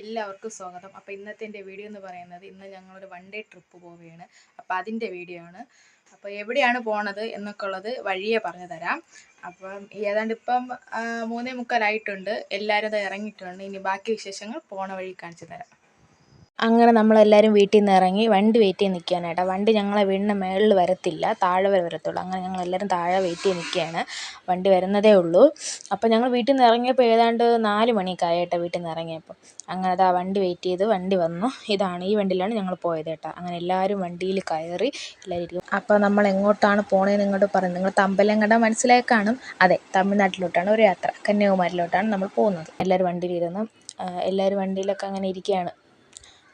എല്ലാവർക്കും സ്വാഗതം. അപ്പോൾ ഇന്നത്തെ എന്റെ വീഡിയോ എന്ന് പറയുന്നത് ഇന്ന് ഞങ്ങളൊരു വൺ ഡേ ട്രിപ്പ് പോവുകയാണ്. അപ്പോൾ അതിന്റെ വീഡിയോ ആണ്. അപ്പോൾ എവിടെയാണ് പോണത് എന്നൊക്കെ ഉള്ളത് വഴിയെ പറഞ്ഞു തരാം. അപ്പം ഏതാണ്ട് ഇപ്പം മൂന്നേ മുക്കാലായിട്ടുണ്ട്. എല്ലാവരും അത് ഇറങ്ങിയിട്ടുണ്ട്. ഇനി ബാക്കി വിശേഷങ്ങൾ പോണ വഴി കാണിച്ചു തരാം. അങ്ങനെ നമ്മളെല്ലാവരും വീട്ടിൽ നിന്ന് ഇറങ്ങി വണ്ടി വെയിറ്റ് ചെയ്ത് നിൽക്കുകയാണ് വണ്ടി ഞങ്ങളെ വീടിന്റെ മുകളിൽ വരത്തില്ല. താഴെ വരെ വരത്തുള്ളൂ. അങ്ങനെ ഞങ്ങളെല്ലാവരും താഴെ വെയിറ്റ് ചെയ്ത് നിൽക്കുകയാണ് വണ്ടി വരുന്നതേ ഉള്ളൂ. അപ്പോൾ ഞങ്ങൾ വീട്ടിൽ നിന്ന് ഇറങ്ങിയപ്പോൾ ഏതാണ്ട് നാല് മണിയൊക്കെ ആയി വീട്ടിൽ നിന്ന് ഇറങ്ങിയപ്പോൾ അങ്ങനെ അതാ വണ്ടി വെയിറ്റ് ചെയ്ത് വണ്ടി വന്നു. ഇതാണ് ഈ വണ്ടിയിലാണ് ഞങ്ങൾ പോയത് കേട്ടോ. അങ്ങനെ എല്ലാവരും വണ്ടിയിൽ കയറി എല്ലാവരും അപ്പോൾ നമ്മൾ എങ്ങോട്ടാണ് പോണേന്ന് ഇങ്ങോട്ട് പറയുന്നത് നിങ്ങൾ തമ്പലം കണ്ടാൽ മനസ്സിലായി കാണും. അതെ തമിഴ്നാട്ടിലോട്ടാണ് ഒരു യാത്ര. കന്യാകുമാരിയിലോട്ടാണ് നമ്മൾ പോകുന്നത്. എല്ലാവരും വണ്ടിയിലിരുന്ന്. എല്ലാവരും വണ്ടിയിലൊക്കെ അങ്ങനെ ഇരിക്കുകയാണ്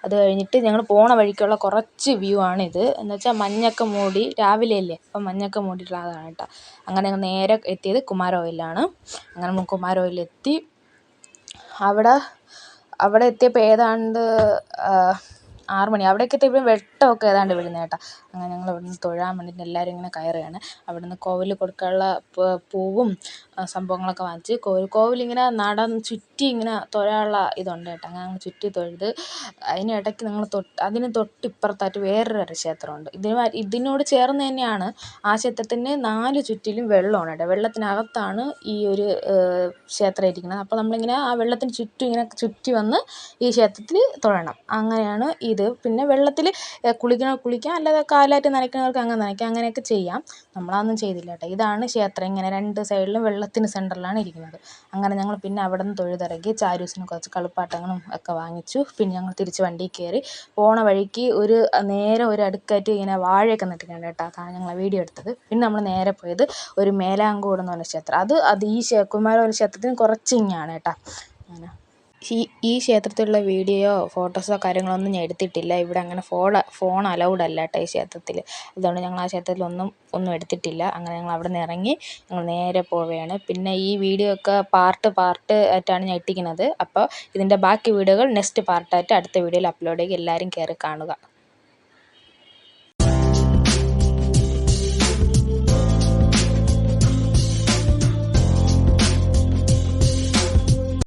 അത് കഴിഞ്ഞിട്ട് ഞങ്ങൾ പോണ വഴിക്കുള്ള കുറച്ച് വ്യൂ ആണിത്. എന്ന് വെച്ചാൽ മഞ്ഞൊക്കെ മൂടി രാവിലെ അല്ലേ അപ്പം മഞ്ഞൊക്കെ മൂടിയിട്ടുള്ളതാണ് കേട്ടോ. അങ്ങനെ ഞങ്ങൾ നേരെ എത്തിയത് കുമാരോയിലാണ് അങ്ങനെ നമ്മൾ കുമാരോയിലെത്തി അവിടെ അവിടെ എത്തിയപ്പോൾ ഏതാണ്ട് ആറ് മണി. അവിടെയൊക്കെ എത്തിയപ്പോൾ വെട്ടമൊക്കെ ഏതാണ്ട് വീഴുന്നത് കേട്ടോ. അങ്ങനെ ഞങ്ങൾ ഇവിടുന്ന് തൊഴാൻ വേണ്ടിയിട്ട് എല്ലാവരും ഇങ്ങനെ കയറുകയാണ്. അവിടുന്ന് കോവിലിൽ കൊടുക്കാനുള്ള പൂവും സംഭവങ്ങളൊക്കെ വാങ്ങിച്ച് കോവിൽ കോവിലിങ്ങനെ നടന്ന് ചുറ്റി ഇങ്ങനെ തൊഴാനുള്ള ഇതുണ്ട് കേട്ടോ. അങ്ങനെ ഞങ്ങൾ ചുറ്റി തൊഴുത് അതിന് ഇടയ്ക്ക് ഞങ്ങൾ തൊട്ട് അതിന് തൊട്ടിപ്പുറത്തായിട്ട് വേറൊരു ക്ഷേത്രമുണ്ട്. ഇതിന് ഇതിനോട് ചേർന്ന് തന്നെയാണ് ആ ക്ഷേത്രത്തിന് നാല് ചുറ്റിലും വെള്ളമാണ് കേട്ടോ. വെള്ളത്തിനകത്താണ് ഈ ഒരു ക്ഷേത്രം ഇരിക്കുന്നത്. അപ്പോൾ നമ്മളിങ്ങനെ ആ വെള്ളത്തിന് ചുറ്റും ഇങ്ങനെ ചുറ്റി വന്ന് ഈ ക്ഷേത്രത്തിൽ തൊഴണം. അങ്ങനെയാണ് ഇത് പിന്നെ വെള്ളത്തിൽ കുളിക്കണ കുളിക്കാം. അല്ലാതെ കാലായിട്ട് നനയ്ക്കുന്നവർക്ക് അങ്ങനെ നനയ്ക്കാം. അങ്ങനെയൊക്കെ ചെയ്യാം. നമ്മളതൊന്നും ചെയ്തില്ല കേട്ടോ. ഇതാണ് ക്ഷേത്രം. ഇങ്ങനെ രണ്ട് സൈഡിലും വെള്ളത്തിന് സെന്ററിലാണ് ഇരിക്കുന്നത്. അങ്ങനെ ഞങ്ങൾ പിന്നെ അവിടെ നിന്ന് തൊഴുതിറങ്ങി ചാരൂസിന് കുറച്ച് കളിപ്പാട്ടങ്ങളും ഒക്കെ വാങ്ങിച്ചു. പിന്നെ ഞങ്ങൾ തിരിച്ച് വണ്ടിയിൽ കയറി പോണ വഴിക്ക് ഒരു നേരെ ഒരു അടുക്കായിട്ട് ഇങ്ങനെ വാഴയൊക്കെ നട്ടിട്ടുണ്ട് കേട്ടോ. അതാണ് ഞങ്ങൾ വീഡിയോ എടുത്തത്. പിന്നെ നമ്മൾ നേരെ പോയത് ഒരു മേലാങ്കോട് എന്ന് പറഞ്ഞ ക്ഷേത്രം. അത് അത് ഈ കുമാരപുരം ക്ഷേത്രത്തിന് കുറച്ചിങ്ങാണ് കേട്ടോ. അങ്ങനെ. ഈ ഈ ക്ഷേത്രത്തിലുള്ള വീഡിയോ ഫോട്ടോസോ കാര്യങ്ങളൊന്നും ഞാൻ എടുത്തിട്ടില്ല. ഇവിടെ അങ്ങനെ ഫോൺ ഫോൺ അലൗഡ് അല്ല കേട്ടോ ഈ ക്ഷേത്രത്തിൽ അതുകൊണ്ട് ഞങ്ങൾ ആ ക്ഷേത്രത്തിലൊന്നും ഒന്നും എടുത്തിട്ടില്ല. അങ്ങനെ ഞങ്ങൾ അവിടെ നിന്ന് ഇറങ്ങി ഞങ്ങൾ നേരെ പോവുകയാണ്. പിന്നെ ഈ വീഡിയോ ഒക്കെ പാർട്ട് പാർട്ട് ആയിട്ടാണ് ഞാൻ ഇട്ടിരിക്കുന്നത്. അപ്പോൾ ഇതിന്റെ ബാക്കി വീഡിയോകൾ നെക്സ്റ്റ് പാർട്ടായിട്ട് അടുത്ത വീഡിയോയിൽ അപ്ലോഡ് ചെയ്യും എല്ലാവരും കയറി കാണുക.